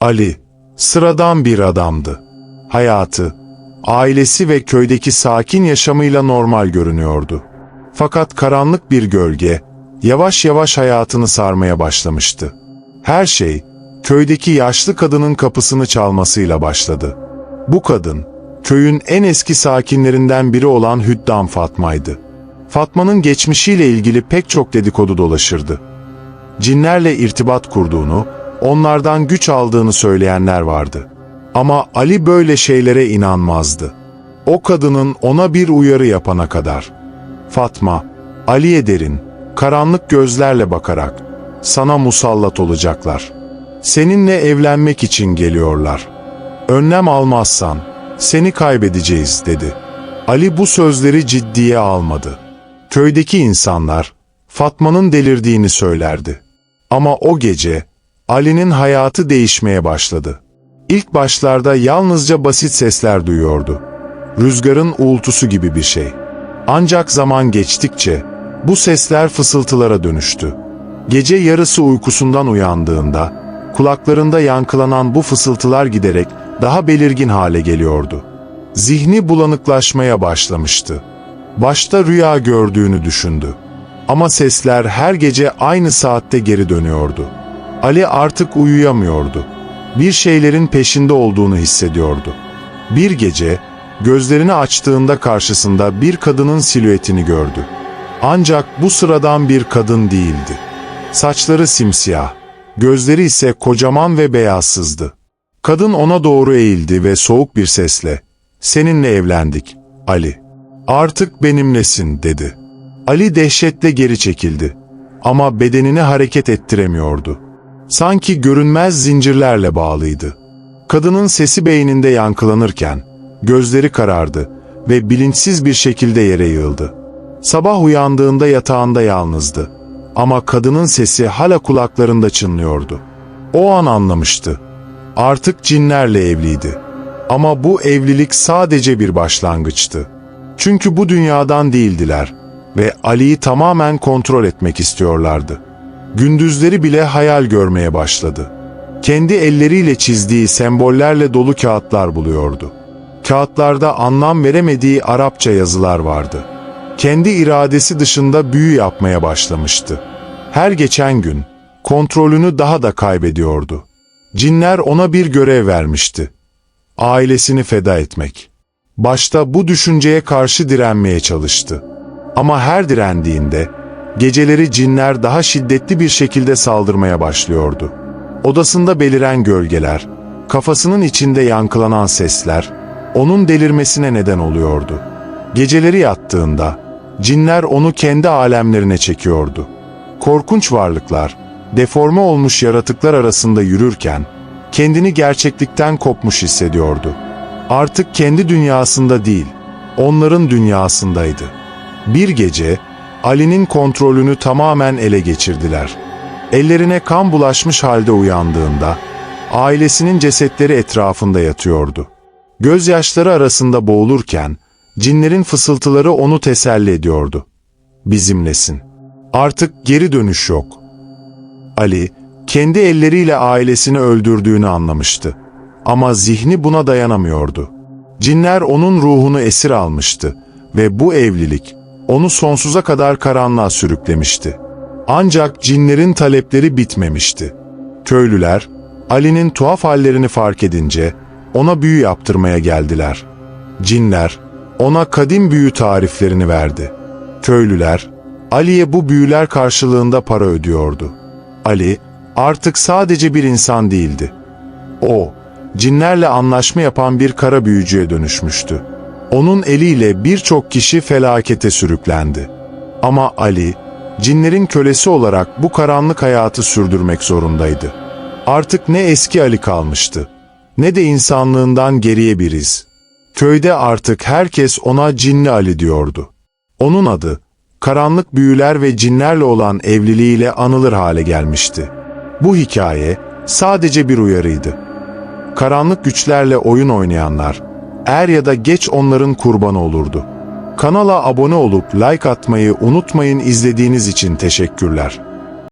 Ali, sıradan bir adamdı. Hayatı, ailesi ve köydeki sakin yaşamıyla normal görünüyordu. Fakat karanlık bir gölge, yavaş yavaş hayatını sarmaya başlamıştı. Her şey, köydeki yaşlı kadının kapısını çalmasıyla başladı. Bu kadın, köyün en eski sakinlerinden biri olan Hüddam Fatma'ydı. Fatma'nın geçmişiyle ilgili pek çok dedikodu dolaşırdı. Cinlerle irtibat kurduğunu, onlardan güç aldığını söyleyenler vardı. Ama Ali böyle şeylere inanmazdı. O kadının ona bir uyarı yapana kadar. Fatma, Ali'ye derin, karanlık gözlerle bakarak, sana musallat olacaklar. Seninle evlenmek için geliyorlar. Önlem almazsan, seni kaybedeceğiz dedi. Ali bu sözleri ciddiye almadı. Köydeki insanlar, Fatma'nın delirdiğini söylerdi. Ama o gece, Ali'nin hayatı değişmeye başladı. İlk başlarda yalnızca basit sesler duyuyordu. Rüzgarın uğultusu gibi bir şey. Ancak zaman geçtikçe, bu sesler fısıltılara dönüştü. Gece yarısı uykusundan uyandığında, kulaklarında yankılanan bu fısıltılar giderek daha belirgin hale geliyordu. Zihni bulanıklaşmaya başlamıştı. Başta rüya gördüğünü düşündü. Ama sesler her gece aynı saatte geri dönüyordu. Ali artık uyuyamıyordu. Bir şeylerin peşinde olduğunu hissediyordu. Bir gece gözlerini açtığında karşısında bir kadının silüetini gördü. Ancak bu sıradan bir kadın değildi. Saçları simsiyah, gözleri ise kocaman ve beyazsızdı. Kadın ona doğru eğildi ve soğuk bir sesle, ''Seninle evlendik, Ali. Artık benimlesin.'' dedi. Ali dehşetle geri çekildi. Ama bedenini hareket ettiremiyordu. Sanki görünmez zincirlerle bağlıydı. Kadının sesi beyninde yankılanırken, gözleri karardı ve bilinçsiz bir şekilde yere yığıldı. Sabah uyandığında yatağında yalnızdı. Ama kadının sesi hala kulaklarında çınlıyordu. O an anlamıştı. Artık cinlerle evliydi. Ama bu evlilik sadece bir başlangıçtı. Çünkü bu dünyadan değildiler ve Ali'yi tamamen kontrol etmek istiyorlardı. Gündüzleri bile hayal görmeye başladı. Kendi elleriyle çizdiği sembollerle dolu kağıtlar buluyordu. Kağıtlarda anlam veremediği Arapça yazılar vardı. Kendi iradesi dışında büyü yapmaya başlamıştı. Her geçen gün kontrolünü daha da kaybediyordu. Cinler ona bir görev vermişti. Ailesini feda etmek. Başta bu düşünceye karşı direnmeye çalıştı. Ama her direndiğinde geceleri cinler daha şiddetli bir şekilde saldırmaya başlıyordu. Odasında beliren gölgeler, kafasının içinde yankılanan sesler onun delirmesine neden oluyordu. Geceleri yattığında cinler onu kendi alemlerine çekiyordu. Korkunç varlıklar, deforme olmuş yaratıklar arasında yürürken kendini gerçeklikten kopmuş hissediyordu. Artık kendi dünyasında değil, onların dünyasındaydı. Bir gece Ali'nin kontrolünü tamamen ele geçirdiler. Ellerine kan bulaşmış halde uyandığında ailesinin cesetleri etrafında yatıyordu. Gözyaşları arasında boğulurken cinlerin fısıltıları onu teselli ediyordu. Bizimlesin. Artık geri dönüş yok. Ali, kendi elleriyle ailesini öldürdüğünü anlamıştı. Ama zihni buna dayanamıyordu. Cinler onun ruhunu esir almıştı ve bu evlilik onu sonsuza kadar karanlığa sürüklemişti. Ancak cinlerin talepleri bitmemişti. Köylüler, Ali'nin tuhaf hallerini fark edince ona büyü yaptırmaya geldiler. Cinler, ona kadim büyü tariflerini verdi. Köylüler, Ali'ye bu büyüler karşılığında para ödüyordu. Ali, artık sadece bir insan değildi. O, cinlerle anlaşma yapan bir kara büyücüye dönüşmüştü. Onun eliyle birçok kişi felakete sürüklendi. Ama Ali, cinlerin kölesi olarak bu karanlık hayatı sürdürmek zorundaydı. Artık ne eski Ali kalmıştı, ne de insanlığından geriye bir iz. Köyde artık herkes ona Cinli Ali diyordu. Onun adı, karanlık büyüler ve cinlerle olan evliliğiyle anılır hale gelmişti. Bu hikaye sadece bir uyarıydı. Karanlık güçlerle oyun oynayanlar, er ya da geç onların kurbanı olurdu. Kanala abone olup like atmayı unutmayın izlediğiniz için teşekkürler.